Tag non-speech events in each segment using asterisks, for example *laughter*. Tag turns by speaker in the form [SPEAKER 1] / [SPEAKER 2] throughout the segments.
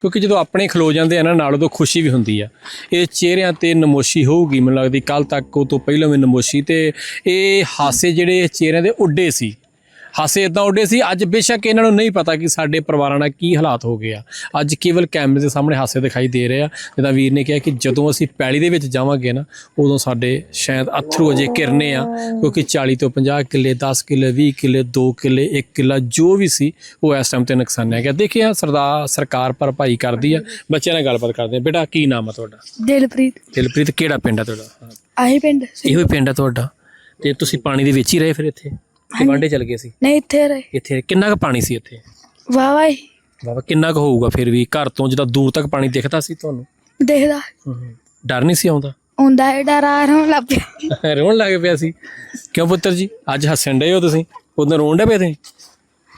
[SPEAKER 1] ਕਿਉਂਕਿ ਜਦੋਂ ਆਪਣੇ ਖਲੋ ਜਾਂਦੇ ਆ ਨਾ, ਨਾਲ ਉਦੋਂ ਖੁਸ਼ੀ ਵੀ ਹੁੰਦੀ ਆ। ਇਹ ਚਿਹਰਿਆਂ ਤੇ ਨਮੋਸ਼ੀ ਹੋਊਗੀ, ਮੈਨੂੰ ਲੱਗਦੀ ਕੱਲ ਤੱਕ ਉਹ ਤੋਂ ਪਹਿਲਾਂ ਵੀ ਨਮੋਸ਼ੀ। ਤੇ ਇਹ ਹਾਸੇ ਜਿਹੜੇ ਚਿਹਰਿਆਂ ਦੇ ਉੱਡੇ ਸੀ ਹਾਸੇ ਇਦਾਂ ਉੱਡੇ ਸੀ। ਅੱਜ ਬੇਸ਼ੱਕ ਇਹਨਾਂ ਨੂੰ ਨਹੀਂ ਪਤਾ ਕਿ ਸਾਡੇ ਪਰਿਵਾਰਾਂ ਨਾਲ ਕੀ ਹਾਲਾਤ ਹੋ ਗਏ ਆ। ਅੱਜ ਕੇਵਲ ਕੈਮਰੇ ਦੇ ਸਾਹਮਣੇ ਹਾਸੇ ਦਿਖਾਈ ਦੇ ਰਹੇ ਆ। ਜਿੱਦਾਂ ਵੀਰ ਨੇ ਕਿਹਾ ਕਿ ਜਦੋਂ ਅਸੀਂ ਪੈਲੀ ਦੇ ਵਿੱਚ ਜਾਵਾਂਗੇ ਨਾ ਉਦੋਂ ਸਾਡੇ ਸ਼ਾਇਦ ਅਥਰੂ ਅਜੇ ਕਿਰਨੇ ਆ ਕਿਉਂਕਿ 40 ਤੋਂ 50 ਕਿੱਲੇ 10 ਕਿੱਲੇ 20 ਕਿੱਲੇ 2 ਕਿੱਲੇ 1 ਕਿੱਲਾ ਜੋ ਵੀ ਸੀ ਉਹ ਇਸ ਟਾਈਮ ਤੇ ਨੁਕਸਾਨ ਹੈ ਗਿਆ ਦੇਖਿਆ ਸਰਦਾਰ ਸਰਕਾਰ ਭਰਪਾਈ ਕਰਦੀ ਆ। ਬੱਚਿਆਂ ਨਾਲ ਗੱਲਬਾਤ ਕਰਦੇ ਆ। ਬੇਟਾ ਕੀ ਨਾਮ ਆ ਤੁਹਾਡਾ?
[SPEAKER 2] ਦਿਲਪ੍ਰੀਤ।
[SPEAKER 1] ਦਿਲਪ੍ਰੀਤ ਕਿਹੜਾ ਪਿੰਡ ਆ ਤੁਹਾਡਾ?
[SPEAKER 2] ਆਹੀ ਪਿੰਡ।
[SPEAKER 1] ਇਹੋ ਹੀ ਪਿੰਡ ਆ ਤੁਹਾਡਾ। ਤੇ ਤੁਸੀਂ ਪਾਣੀ ਦੇ ਵਿੱਚ ਹੀ ਰਹੇ ਫਿਰ ਇੱਥੇ? ਕਿ ਵਾਂਡੇ ਚਲ ਗਏ ਸੀ?
[SPEAKER 2] ਨਹੀਂ ਇੱਥੇ ਰਹੇ।
[SPEAKER 1] ਇੱਥੇ ਕਿੰਨਾ ਕੁ ਪਾਣੀ ਸੀ ਇੱਥੇ
[SPEAKER 2] ਵਾਹ ਵਾਹ
[SPEAKER 1] ਬਾਬਾ ਕਿੰਨਾ ਕੁ ਹੋਊਗਾ ਫਿਰ ਵੀ ਘਰ ਤੋਂ ਜਿੱਦਾਂ ਦੂਰ ਤੱਕ ਪਾਣੀ ਦਿਖਦਾ ਸੀ ਤੁਹਾਨੂੰ?
[SPEAKER 2] ਦੇਖਦਾ।
[SPEAKER 1] ਡਰ ਨਹੀਂ ਸੀ ਆਉਂਦਾ?
[SPEAKER 2] ਹੁੰਦਾ ਹੈ ਡਰ ਆ ਰਹਾ ਲੱਗ ਪਿਆ। *laughs*
[SPEAKER 1] ਰੋਣ ਲੱਗ ਪਿਆ ਸੀ। ਕਿਉਂ ਪੁੱਤਰ ਜੀ ਅੱਜ ਹੱਸਣ ਡਏ ਹੋ ਤੁਸੀਂ? ਉਦੋਂ ਰੋਣ ਡੇ ਪਏ ਤੁਸੀਂ?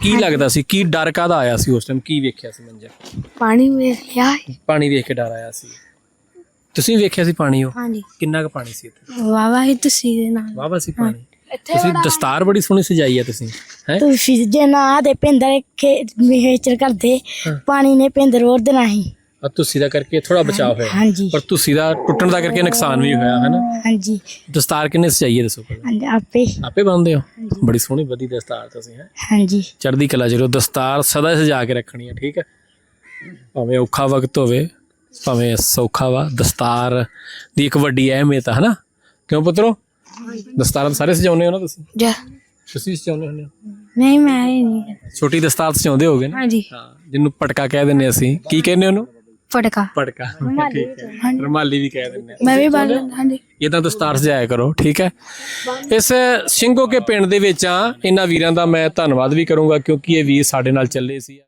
[SPEAKER 1] ਕੀ ਲੱਗਦਾ ਸੀ? ਕੀ ਡਰ ਕਾਦਾ ਆਇਆ ਸੀ ਉਸ ਟਾਈਮ ਕੀ ਵੇਖਿਆ ਸੀ ਮੰਜਾ?
[SPEAKER 2] ਪਾਣੀ ਵੇਖਿਆ
[SPEAKER 1] ਪਾਣੀ ਵੇਖ ਕੇ ਡਰ ਆਇਆ ਸੀ। ਤੁਸੀਂ ਵੇਖਿਆ ਸੀ ਪਾਣੀ ਉਹ?
[SPEAKER 2] ਹਾਂਜੀ।
[SPEAKER 1] ਕਿੰਨਾ ਕੁ ਪਾਣੀ ਸੀ ਇੱਥੇ
[SPEAKER 2] ਵਾਹ ਵਾਹ ਹੀ ਤੁਸੀਂ ਦੇ ਨਾਲ।
[SPEAKER 1] ਵਾਵਾ ਸੀ ਪਾਣੀ। ਤੁਸੀਂ ਦਸਤਾਰ ਬੜੀ ਸੋਹਣੀ ਸਜਾਈ ਹੈ ਤੁਸੀਂ ਹੈ?
[SPEAKER 2] ਤੁਸੀਂ ਜੇ ਨਾ ਦੇ ਪਿੰਦਰ ਖੇ ਵਿਹੇਚਰ ਕਰਦੇ ਪਾਣੀ ਨੇ ਪਿੰਦਰ ਵਰਦ ਨਹੀਂ
[SPEAKER 1] ਆ ਤੁਸੀਂ ਦਾ ਕਰਕੇ ਥੋੜਾ ਬਚਾਅ ਹੋਇਆ।
[SPEAKER 2] ਹਾਂਜੀ।
[SPEAKER 1] ਪਰ ਤੁਸੀਂ ਦਾ ਟੁੱਟਣ ਦਾ ਕਰਕੇ ਨੁਕਸਾਨ ਵੀ ਹੋਇਆ ਹੈ ਨਾ
[SPEAKER 2] ਹਾਂਜੀ।
[SPEAKER 1] ਦਸਤਾਰ ਕਿੰਨੇ ਸਜਾਈ ਹੈ ਦੱਸੋ
[SPEAKER 2] ਹਾਂਜੀ, ਆਪੇ।
[SPEAKER 1] ਆਪੇ ਬੰਨਦੇ ਹੋ? ਬੜੀ ਸੋਹਣੀ ਵਧੀ ਦਸਤਾਰ ਤੁਸੀਂ ਹੈ?
[SPEAKER 2] ਹਾਂਜੀ।
[SPEAKER 1] ਚੜ੍ਹਦੀ ਕਲਾ ਜਿਹੜੋ ਦਸਤਾਰ ਸਦਾ ਸਜਾ ਕੇ ਰੱਖਣੀ ਹੈ ਠੀਕ ਹੈ ਭਾਵੇਂ ਔਖਾ ਵਕਤ ਹੋਵੇ ਭਾਵੇਂ ਸੌਖਾ ਵਾ ਦਸਤਾਰ ਦੀ ਇੱਕ ਵੱਡੀ ਅਹਿਮੀਅਤ ਹੈ ਹਨਾ? ਕਿਉਂ ਪੁੱਤਰੋ? ਦਸਤਾਰਾਂ ਤਾਂ ਸਾਰੇ ਸਜਾਉਂਦੇ ਹੋ ਨਾ ਤੁਸੀਂ?
[SPEAKER 2] ਜਾ।
[SPEAKER 1] ਤੁਸੀਂ ਸਜਾਉਂਦੇ ਹੁੰਦੇ ਹੋ?
[SPEAKER 2] ਨਹੀਂ ਮੈਂ ਹੀ ਨਹੀਂ।
[SPEAKER 1] ਛੋਟੀ ਦਸਤਾਰ ਸਜਾਉਂਦੇ ਹੋਗੇ ਨਾ?
[SPEAKER 2] ਹਾਂਜੀ।
[SPEAKER 1] ਹਾਂ ਜਿਹਨੂੰ ਪਟਕਾ ਕਹਿ ਦਿੰਦੇ ਅਸੀਂ। ਕੀ ਕਹਿੰਦੇ ਉਹਨੂੰ?
[SPEAKER 2] ਫਟਕਾ
[SPEAKER 1] ਪਟਕਾ। ਠੀਕ ਹੈ। ਰਮਾਲੀ। ਵੀ ਕਹਿ ਦਿੰਦੇ ਆ
[SPEAKER 2] ਮੈਂ ਵੀ ਬਾਲ ਹਾਂਜੀ।
[SPEAKER 1] ਇਦਾਂ ਦਸਤਾਰ ਸਜਾਇਆ ਕਰੋ ਠੀਕ ਹੈ? ਇਸ ਸਿੰਘੋ ਕੇ ਪਿੰਡ ਦੇ ਵਿੱਚ ਆ ਇਹਨਾਂ ਵੀਰਾਂ ਦਾ ਮੈਂ ਧੰਨਵਾਦ ਵੀ ਕਰੂੰਗਾ ਕਿਉਂਕਿ ਇਹ ਵੀਰ ਸਾਡੇ ਨਾਲ ਚੱਲੇ ਸੀ।